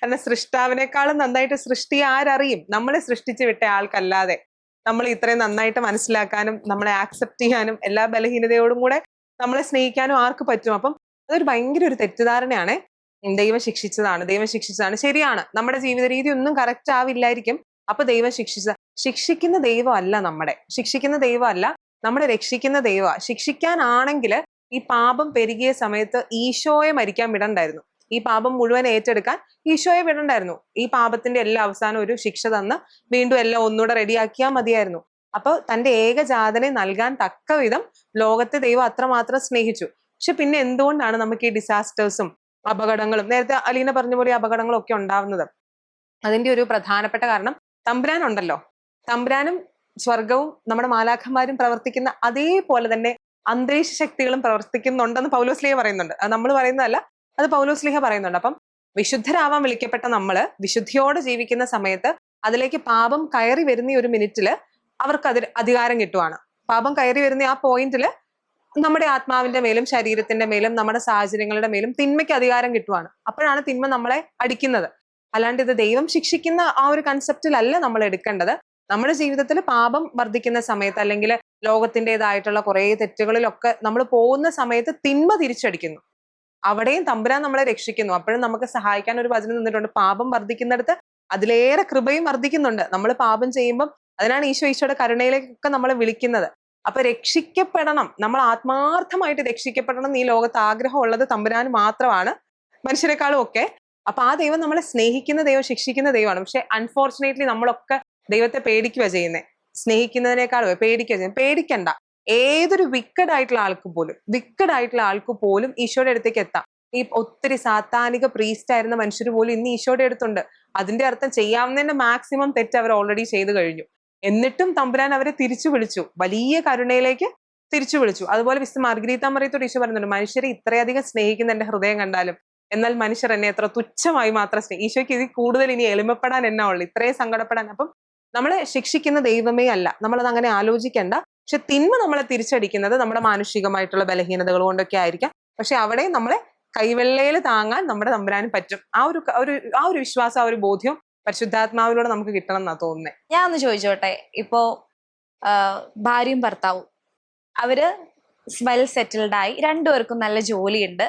S1: കാരണം സൃഷ്ടാവിനേക്കാളും നന്നായിട്ട് സൃഷ്ടി ആരറിയും? നമ്മളെ സൃഷ്ടിച്ചു വിട്ട ആൾക്കല്ലാതെ. നമ്മൾ ഇത്രയും നന്നായിട്ട് മനസ്സിലാക്കാനും നമ്മളെ ആക്സെപ്റ്റ് ചെയ്യാനും എല്ലാ ബലഹീനതയോടും കൂടെ നമ്മളെ സ്നേഹിക്കാനും ആർക്ക് പറ്റും? അപ്പം അതൊരു ഭയങ്കര ഒരു തെറ്റിദ്ധാരണയാണ്. ദൈവം ശിക്ഷിച്ചതാണ് ദൈവം ശിക്ഷിച്ചതാണ്. ശരിയാണ് നമ്മുടെ ജീവിത രീതി ഒന്നും കറക്റ്റ് ആവില്ലായിരിക്കും. അപ്പൊ ദൈവം ശിക്ഷിച്ച ശിക്ഷിക്കുന്ന ദൈവമല്ല നമ്മുടെ. ശിക്ഷിക്കുന്ന ദൈവം അല്ല നമ്മളെ രക്ഷിക്കുന്ന ദൈവ. ശിക്ഷിക്കാനാണെങ്കിൽ ഈ പാപം പെരുകിയ സമയത്ത് ഈശോയെ മരിക്കാൻ വിടണ്ടായിരുന്നു. ഈ പാപം മുഴുവൻ ഏറ്റെടുക്കാൻ ഈശോയെ വിടണ്ടായിരുന്നു. ഈ പാപത്തിന്റെ എല്ലാ അവസാനം ഒരു ശിക്ഷ തന്ന് വീണ്ടും എല്ലാം ഒന്നുകൂടെ റെഡിയാക്കിയാൽ മതിയായിരുന്നു. അപ്പോൾ തന്റെ ഏകജാതനെ നൽകാൻ തക്ക വിധം ലോകത്തെ ദൈവം അത്രമാത്രം സ്നേഹിച്ചു. പക്ഷെ പിന്നെ എന്തുകൊണ്ടാണ് നമുക്ക് ഈ ഡിസാസ്റ്റേഴ്സും അപകടങ്ങളും നേരത്തെ അലീന പറഞ്ഞ പോലെ അപകടങ്ങളും ഒക്കെ ഉണ്ടാവുന്നത്? അതിന്റെ ഒരു പ്രധാനപ്പെട്ട കാരണം തമ്പുരാൻ ഉണ്ടല്ലോ. തമ്പുരാനും സ്വർഗവും നമ്മുടെ മാലാഖന്മാരും പ്രവർത്തിക്കുന്ന അതേപോലെ തന്നെ അന്തരീക്ഷ ശക്തികളും പ്രവർത്തിക്കുന്നുണ്ടെന്ന് പൗലോസ്ലിയെ പറയുന്നുണ്ട്. അത് നമ്മൾ പറയുന്നതല്ല അത് പൗലോസ്ലിഹ പറയുന്നുണ്ട്. അപ്പം വിശുദ്ധരാവാൻ വിളിക്കപ്പെട്ട നമ്മൾ വിശുദ്ധിയോടെ ജീവിക്കുന്ന സമയത്ത് അതിലേക്ക് പാപം കയറി വരുന്ന ഒരു മിനിറ്റിൽ അവർക്ക് അതിൽ അധികാരം കിട്ടുവാണ്. പാപം കയറി വരുന്ന ആ പോയിന്റിൽ നമ്മുടെ ആത്മാവിന്റെ മേലും ശരീരത്തിന്റെ മേലും നമ്മുടെ സാഹചര്യങ്ങളുടെ മേലും തിന്മയ്ക്ക് അധികാരം കിട്ടുവാണ്. അപ്പോഴാണ് തിന്മ നമ്മളെ അടിക്കുന്നത്. അല്ലാണ്ട് ഇത് ദൈവം ശിക്ഷിക്കുന്ന ആ ഒരു കൺസെപ്റ്റിലല്ല നമ്മൾ എടുക്കേണ്ടത്. നമ്മുടെ ജീവിതത്തിൽ പാപം വർദ്ധിക്കുന്ന സമയത്ത് അല്ലെങ്കിൽ ലോകത്തിന്റെതായിട്ടുള്ള കുറേ തെറ്റുകളിലൊക്കെ നമ്മൾ പോകുന്ന സമയത്ത് തിന്മ തിരിച്ചടിക്കുന്നു. അവിടെയും തമ്പുരാൻ നമ്മളെ രക്ഷിക്കുന്നു. അപ്പോഴും നമുക്ക് സഹായിക്കാൻ ഒരു വചനം നിന്നിട്ടുണ്ട് പാപം വർദ്ധിക്കുന്നിടത്ത് അതിലേറെ കൃപയും വർദ്ധിക്കുന്നുണ്ട്. നമ്മൾ പാപം ചെയ്യുമ്പം അതിനാണ് ഈശോ ഈശോയുടെ കരുണയിലേക്കൊക്കെ നമ്മളെ വിളിക്കുന്നത്. അപ്പൊ രക്ഷിക്കപ്പെടണം. നമ്മൾ ആത്മാർത്ഥമായിട്ട് രക്ഷിക്കപ്പെടണം ഈ ലോകത്ത് ആഗ്രഹമുള്ളത് തമ്പുരാൻ മാത്രമാണ്. മനുഷ്യരെക്കാളും ഒക്കെ. അപ്പൊ ആ ദൈവം നമ്മളെ സ്നേഹിക്കുന്ന ദൈവം ശിക്ഷിക്കുന്ന ദൈവമാണ്. പക്ഷെ അൺഫോർച്ചുനേറ്റ്ലി നമ്മളൊക്കെ ദൈവത്തെ പേടിക്കുക ചെയ്യുന്നത് സ്നേഹിക്കുന്നതിനേക്കാളും പേടിക്കുക ചെയ്യുന്നത് പേടിക്കണ്ട. ഏതൊരു വിക്കഡ് ആയിട്ടുള്ള ആൾക്ക് പോലും വിക്കഡ് ആയിട്ടുള്ള ആൾക്ക് പോലും ഈശോയുടെ അടുത്തേക്ക് എത്താം. ഈ ഒത്തിരി സാത്താനിക പ്രീസ്റ്റ് ആയിരുന്ന മനുഷ്യർ പോലും ഇന്ന് ഈശോയുടെ അടുത്തുണ്ട്. അതിന്റെ അർത്ഥം ചെയ്യാവുന്നതിന്റെ മാക്സിമം തെറ്റ് അവർ ഓൾറെഡി ചെയ്തു കഴിഞ്ഞു. എന്നിട്ടും തമ്പുരാൻ അവരെ തിരിച്ചു വിളിച്ചു. വലിയ കരുണയിലേക്ക് തിരിച്ചു വിളിച്ചു. അതുപോലെ വിശുദ്ധ മാർഗരീത്ത മറിയത്തോട് ഈശോ പറയുന്നുണ്ട് മനുഷ്യരെ ഇത്രയധികം സ്നേഹിക്കുന്ന എന്റെ ഹൃദയം കണ്ടാലും എന്നാൽ മനുഷ്യർ എന്നെ എത്ര തുച്ഛമായി മാത്രം സ്നേഹം ഈശോയ്ക്ക് ഇതിൽ കൂടുതൽ ഇനി എളിമപ്പെടാൻ എന്നാ ഉള്ളു. ഇത്രയും സങ്കടപ്പെടാൻ. അപ്പം നമ്മളെ ശിക്ഷിക്കുന്ന ദൈവമേ അല്ല. നമ്മളത് അങ്ങനെ ആലോചിക്കേണ്ട. പക്ഷെ തിന്മ നമ്മളെ തിരിച്ചടിക്കുന്നത് നമ്മുടെ മാനുഷികമായിട്ടുള്ള ബലഹീനതകൾ കൊണ്ടൊക്കെ ആയിരിക്കാം. പക്ഷെ അവിടെ നമ്മളെ കൈവെള്ളയിൽ താങ്ങാൻ നമ്മുടെ തമ്പുരാനും പറ്റും. ആ ഒരു ഒരു ആ ഒരു വിശ്വാസം ആ ഒരു ബോധ്യം പരിശുദ്ധാത്മാവിലൂടെ നമുക്ക് കിട്ടണം എന്നാ തോന്നുന്നത്
S2: ഞാൻ ഒന്ന് ചോദിച്ചോട്ടെ? ഇപ്പോ ഭാര്യയും ഭർത്താവും അവർ വെൽ സെറ്റിൽഡ് ആയി രണ്ടുപേർക്കും നല്ല ജോലിയുണ്ട്.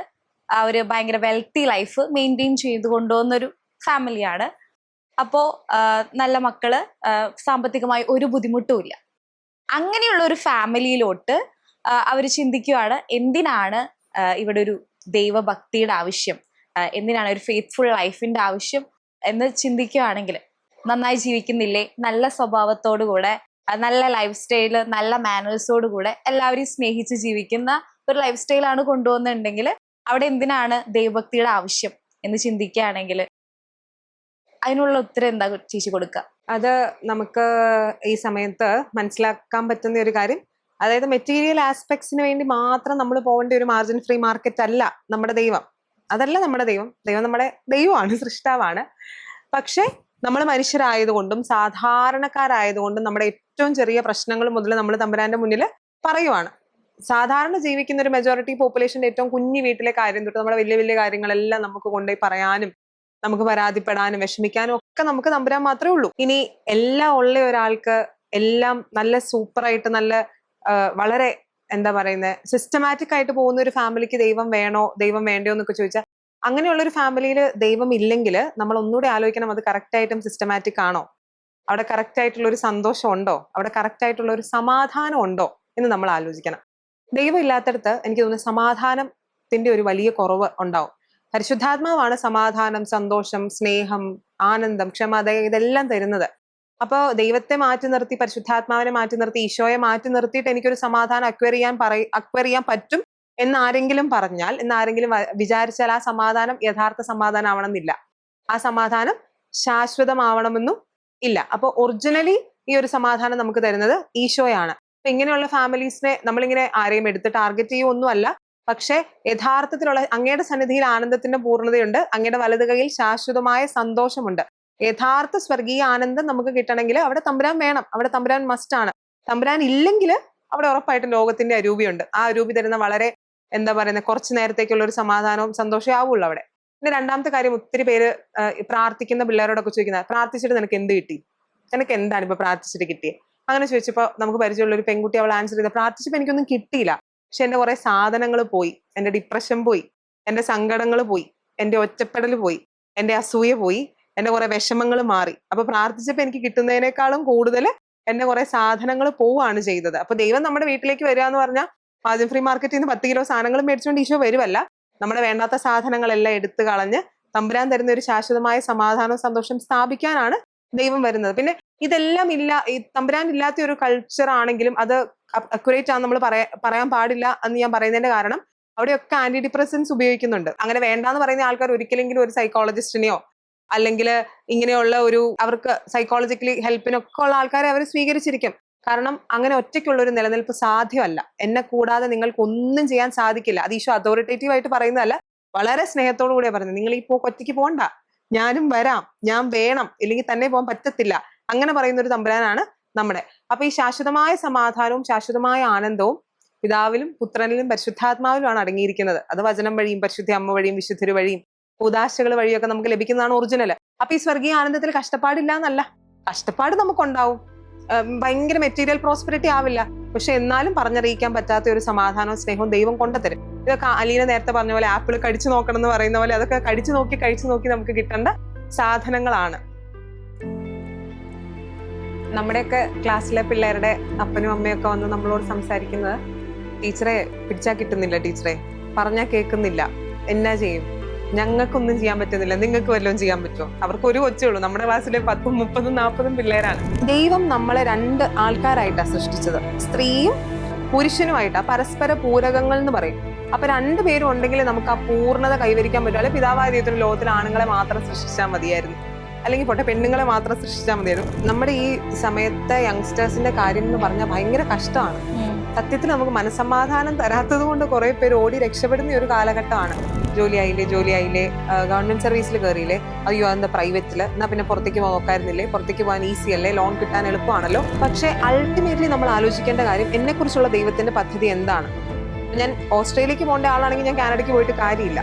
S2: അവർ ഭയങ്കര വെൽത്തി ലൈഫ് മെയിന്റെയിൻ ചെയ്ത് കൊണ്ടുപോകുന്നൊരു ഫാമിലിയാണ് അപ്പോൾ നല്ല മക്കൾ സാമ്പത്തികമായി ഒരു ബുദ്ധിമുട്ടും ഇല്ല. അങ്ങനെയുള്ള ഒരു ഫാമിലിയിലോട്ട് അവർ ചിന്തിക്കുവാണ് എന്തിനാണ് ഇവിടെ ഒരു ദൈവഭക്തിയുടെ ആവശ്യം? എന്തിനാണ് ഒരു ഫെയ്ത്ത്ഫുൾ ലൈഫിന്റെ ആവശ്യം എന്ന് ചിന്തിക്കുകയാണെങ്കിൽ നന്നായി ജീവിക്കുന്നില്ലേ? നല്ല സ്വഭാവത്തോടു കൂടെ നല്ല ലൈഫ് സ്റ്റൈൽ നല്ല മാനേഴ്സോടു കൂടെ എല്ലാവരെയും സ്നേഹിച്ച് ജീവിക്കുന്ന ഒരു ലൈഫ് സ്റ്റൈലാണ് കൊണ്ടുപോകുന്നുണ്ടെങ്കിൽ അവിടെ എന്തിനാണ് ദൈവഭക്തിയുടെ ആവശ്യം എന്ന് ചിന്തിക്കുകയാണെങ്കിൽ അതിനുള്ള ഉത്തരം എന്താ ചേച്ചി കൊടുക്കുക
S1: അത് നമുക്ക് ഈ സമയത്ത് മനസ്സിലാക്കാൻ പറ്റുന്ന ഒരു കാര്യം. അതായത് മെറ്റീരിയൽ ആസ്പെക്ട്സിന് വേണ്ടി മാത്രം നമ്മൾ പോകേണ്ട ഒരു മാർജിൻ ഫ്രീ മാർക്കറ്റ് അല്ല നമ്മുടെ ദൈവം. അതല്ല നമ്മുടെ ദൈവം. ദൈവം നമ്മുടെ ദൈവമാണ് സൃഷ്ടാവാണ്. പക്ഷേ നമ്മൾ മനുഷ്യരായതുകൊണ്ടും സാധാരണക്കാരായതുകൊണ്ടും നമ്മുടെ ഏറ്റവും ചെറിയ പ്രശ്നങ്ങൾ മുതൽ നമ്മൾ തമ്പുരാന്റെ മുന്നിൽ പറയുവാണ്. സാധാരണ ജീവിക്കുന്ന ഒരു മെജോറിറ്റി പോപ്പുലേഷന്റെ ഏറ്റവും കുഞ്ഞു വീട്ടിലെ കാര്യം തൊട്ട് നമ്മുടെ വലിയ വലിയ കാര്യങ്ങളെല്ലാം നമുക്ക് കൊണ്ടുപോയി പറയാനും നമുക്ക് പരാതിപ്പെടാനും വിഷമിക്കാനും ഒക്കെ നമുക്ക് നമ്പരാൻ മാത്രമേ ഉള്ളൂ. ഇനി എല്ലാം ഉള്ള ഒരാൾക്ക് എല്ലാം നല്ല സൂപ്പറായിട്ട് നല്ല വളരെ എന്താ പറയുന്നത് സിസ്റ്റമാറ്റിക് ആയിട്ട് പോകുന്ന ഒരു ഫാമിലിക്ക് ദൈവം വേണോ ദൈവം വേണ്ടയോ എന്നൊക്കെ ചോദിച്ചാൽ അങ്ങനെയുള്ള ഒരു ഫാമിലിയിൽ ദൈവം ഇല്ലെങ്കിൽ നമ്മൾ ഒന്നുകൂടി ആലോചിക്കണം അത് കറക്റ്റ് ആയിട്ടും സിസ്റ്റമാറ്റിക് ആണോ? അവിടെ കറക്റ്റ് ആയിട്ടുള്ള ഒരു സന്തോഷം ഉണ്ടോ? അവിടെ കറക്റ്റ് ആയിട്ടുള്ള ഒരു സമാധാനം ഉണ്ടോ? എന്ന് നമ്മൾ ആലോചിക്കണം. ദൈവം ഇല്ലാത്തടത്ത് എനിക്ക് തോന്നുന്നു സമാധാനത്തിന്റെ ഒരു വലിയ കുറവ് ഉണ്ടാവും. പരിശുദ്ധാത്മാവാണ് സമാധാനം സന്തോഷം സ്നേഹം ആനന്ദം ക്ഷമ ദയ ഇതെല്ലാം തരുന്നത്. അപ്പോൾ ദൈവത്തെ മാറ്റി നിർത്തി പരിശുദ്ധാത്മാവിനെ മാറ്റി നിർത്തി ഈശോയെ മാറ്റി നിർത്തിയിട്ട് എനിക്കൊരു സമാധാനം അക്വയർ ചെയ്യാൻ പറയ അക്വയർ ചെയ്യാൻ പറ്റും എന്നാരെങ്കിലും പറഞ്ഞാൽ എന്നാരെങ്കിലും വിചാരിച്ചാൽ ആ സമാധാനം യഥാർത്ഥ സമാധാനം ആവണമെന്നില്ല ആ സമാധാനം ശാശ്വതമാവണമെന്നും ഇല്ല. അപ്പോൾ ഒറിജിനലി ഈ ഒരു സമാധാനം നമുക്ക് തരുന്നത് ഈശോയാണ്. അപ്പൊ ഇങ്ങനെയുള്ള ഫാമിലീസിനെ നമ്മളിങ്ങനെ ആരെയും എടുത്ത് ടാർഗറ്റ് ചെയ്യുമൊന്നുമല്ല പക്ഷെ യഥാർത്ഥത്തിലുള്ള അങ്ങയുടെ സന്നിധിയിൽ ആനന്ദത്തിന്റെ പൂർണതയുണ്ട് അങ്ങയുടെ വലത് ശാശ്വതമായ സന്തോഷമുണ്ട്. യഥാർത്ഥ സ്വർഗീയ ആനന്ദം നമുക്ക് കിട്ടണമെങ്കിൽ അവിടെ തമ്പുരാൻ വേണം അവിടെ തമ്പുരാൻ മസ്റ്റ് ആണ്. തമ്പുരാൻ ഇല്ലെങ്കിൽ അവിടെ ഉറപ്പായിട്ടും ലോകത്തിന്റെ അരൂപിയുണ്ട്. ആ അരൂപി തരുന്ന വളരെ എന്താ പറയുന്നത് കുറച്ച് നേരത്തേക്കുള്ള ഒരു സമാധാനവും സന്തോഷവും ആവുള്ളൂ അവിടെ. പിന്നെ രണ്ടാമത്തെ കാര്യം ഒത്തിരി പേര് പ്രാർത്ഥിക്കുന്ന പിള്ളേരോടൊക്കെ ചോദിക്കുന്നത് പ്രാർത്ഥിച്ചിട്ട് നിനക്ക് എന്ത് കിട്ടി? നിനക്ക് എന്താണ് ഇപ്പൊ പ്രാർത്ഥിച്ചിട്ട് കിട്ടിയത് അങ്ങനെ ചോദിച്ചപ്പോൾ നമുക്ക് പരിചയമുള്ള ഒരു പെൺകുട്ടി അവൾ ആൻസർ ചെയ്ത് പ്രാർത്ഥിച്ചപ്പോൾ എനിക്കൊന്നും കിട്ടിയില്ല. പക്ഷെ എന്റെ കുറേ സാധനങ്ങൾ പോയി. എന്റെ ഡിപ്രഷൻ പോയി. എന്റെ സങ്കടങ്ങൾ പോയി. എന്റെ ഒറ്റപ്പെടൽ പോയി. എന്റെ അസൂയ പോയി. എന്റെ കുറേ വിഷമങ്ങൾ മാറി. അപ്പോൾ പ്രാർത്ഥിച്ചപ്പോൾ എനിക്ക് കിട്ടുന്നതിനേക്കാളും കൂടുതൽ എന്റെ കുറേ സാധനങ്ങൾ പോവുകയാണ് ചെയ്തത്. അപ്പോൾ ദൈവം നമ്മുടെ വീട്ടിലേക്ക് വരിക എന്ന് പറഞ്ഞാൽ മാർജിൻ ഫ്രീ മാർക്കറ്റിൽ നിന്ന് പത്ത് കിലോ സാധനങ്ങൾ മേടിച്ചുകൊണ്ട് ഈശോ വരുമല്ല നമ്മുടെ വേണ്ടാത്ത സാധനങ്ങളെല്ലാം എടുത്തു കളഞ്ഞ് തമ്പുരാൻ തരുന്ന ഒരു ശാശ്വതമായ സമാധാനവും സന്തോഷം സ്ഥാപിക്കാനാണ് ദൈവം വരുന്നത്. പിന്നെ ഇതെല്ലാം ഇല്ല ഈ തമ്പുരാൻ ഇല്ലാത്ത ഒരു കൾച്ചർ ആണെങ്കിലും അത് അക്യുറേറ്റ് ആണ് നമ്മൾ പറയാ പറയാൻ പാടില്ല എന്ന് ഞാൻ പറയുന്നതിന്റെ കാരണം അവിടെയൊക്കെ ആന്റി ഡിപ്രസൻസ് ഉപയോഗിക്കുന്നുണ്ട്. അങ്ങനെ വേണ്ടാന്ന് പറയുന്ന ആൾക്കാർ ഒരിക്കലെങ്കിലും ഒരു സൈക്കോളജിസ്റ്റിനെയോ അല്ലെങ്കിൽ ഇങ്ങനെയുള്ള ഒരു അവർക്ക് സൈക്കോളജിക്കലി ഹെൽപ്പിനൊക്കെ ഉള്ള ആൾക്കാരെ അവർ സ്വീകരിച്ചിരിക്കും. കാരണം അങ്ങനെ ഒറ്റയ്ക്കുള്ള ഒരു നിലനിൽപ്പ് സാധ്യമല്ല. എന്നെ കൂടാതെ നിങ്ങൾക്ക് ഒന്നും ചെയ്യാൻ സാധിക്കില്ല. അത് ഈശോ അതോറിറ്റേറ്റീവ് ആയിട്ട് പറയുന്നതല്ല. വളരെ സ്നേഹത്തോടു കൂടിയാണ് പറയുന്നത്. നിങ്ങൾ ഈ പോ ഒറ്റയ്ക്ക് പോകണ്ട ഞാനും വരാം. ഞാൻ വേണം. ഇല്ലെങ്കിൽ തന്നെ പോകാൻ പറ്റത്തില്ല. അങ്ങനെ പറയുന്ന ഒരു തമ്പുരാനാണ് നമ്മുടെ. അപ്പൊ ഈ ശാശ്വതമായ സമാധാനവും ശാശ്വതമായ ആനന്ദവും പിതാവിലും പുത്രനിലും പരിശുദ്ധാത്മാവിലുമാണ് അടങ്ങിയിരിക്കുന്നത്. അത് വചനം വഴിയും പരിശുദ്ധ അമ്മ വഴിയും വിശുദ്ധര് വഴിയും ഉദാശകൾ വഴിയൊക്കെ നമുക്ക് ലഭിക്കുന്നതാണ് ഒറിജിനൽ അപ്പൊ ഈ സ്വർഗീയ ആനന്ദത്തിൽ കഷ്ടപ്പാടില്ല എന്നല്ല. കഷ്ടപ്പാട് നമുക്കുണ്ടാവും. ഭയങ്കര മെറ്റീരിയൽ പ്രോസ്പെരിറ്റി ആവില്ല. പക്ഷെ എന്നാലും പറഞ്ഞറിയിക്കാൻ പറ്റാത്ത ഒരു സമാധാനവും സ്നേഹവും ദൈവം കൊണ്ടുതരും. ഇതൊക്കെ അലീന നേരത്തെ പറഞ്ഞ പോലെ ആപ്പിൾ കടിച്ചു നോക്കണം എന്ന് പറയുന്ന പോലെ അതൊക്കെ കടിച്ചു നോക്കി കഴിച്ചു നോക്കി നമുക്ക് കിട്ടേണ്ട സാധനങ്ങളാണ്. നമ്മുടെയൊക്കെ ക്ലാസ്സിലെ പിള്ളേരുടെ അപ്പനും അമ്മയൊക്കെ വന്ന് നമ്മളോട് സംസാരിക്കുന്നത് ടീച്ചറെ പിടിച്ചാൽ കിട്ടുന്നില്ല ടീച്ചറെ. പറഞ്ഞാൽ കേൾക്കുന്നില്ല. എന്നാ ചെയ്യും? ഞങ്ങൾക്കൊന്നും ചെയ്യാൻ പറ്റുന്നില്ല. നിങ്ങൾക്ക് വല്ലതും ചെയ്യാൻ പറ്റുമോ? അവർക്ക് ഒരു കൊച്ചേ ഉള്ളൂ. നമ്മുടെ ക്ലാസ്സിലെ പത്തും മുപ്പതും നാൽപ്പതും പിള്ളേരാണ്. ദൈവം നമ്മളെ രണ്ട് ആൾക്കാരായിട്ടാണ് സൃഷ്ടിച്ചത്. സ്ത്രീയും പുരുഷനുമായിട്ടാ. പരസ്പര പൂരകങ്ങൾ എന്ന് പറയും. അപ്പൊ രണ്ടുപേരും ഉണ്ടെങ്കിൽ നമുക്ക് ആ പൂർണത കൈവരിക്കാൻ പറ്റും. അല്ലെ പിതാവായ ദൈവത്തിന് ലോകത്തിൽ ആണുങ്ങളെ മാത്രം സൃഷ്ടിച്ചാൽ മതിയായിരുന്നു. അല്ലെങ്കിൽ പോട്ടെ പെണ്ണുങ്ങളെ മാത്രം സൃഷ്ടിച്ചാൽ മതിയായിരുന്നു. നമ്മുടെ ഈ സമയത്തെ യങ്സ്റ്റേഴ്സിന്റെ കാര്യം എന്ന് പറഞ്ഞാൽ ഭയങ്കര കഷ്ടമാണ്. സത്യത്തിൽ നമുക്ക് മനസമാധാനം തരാത്തത് കൊണ്ട് കുറെ പേര് ഓടി രക്ഷപ്പെടുന്ന ഒരു കാലഘട്ടമാണ്. ജോലി ആയില്ലേ ജോലി ആയില്ലേ ഗവൺമെന്റ് സർവീസിൽ കയറിയില്ലേ അയ്യോ എന്താ പ്രൈവറ്റിൽ എന്നാ പിന്നെ പുറത്തേക്ക് പോകാൻ നോക്കായിരുന്നില്ലേ പുറത്തേക്ക് പോകാൻ ഈസി അല്ലേ ലോൺ കിട്ടാൻ എളുപ്പമാണല്ലോ. പക്ഷെ അൾട്ടിമേറ്റ്ലി നമ്മൾ ആലോചിക്കേണ്ട കാര്യം എന്നെ കുറിച്ചുള്ള ദൈവത്തിന്റെ പദ്ധതി എന്താണ്? ഞാൻ ഓസ്ട്രേലിയക്ക് പോകേണ്ട ആളാണെങ്കിൽ ഞാൻ കാനഡയ്ക്ക് പോയിട്ട് കാര്യമില്ല.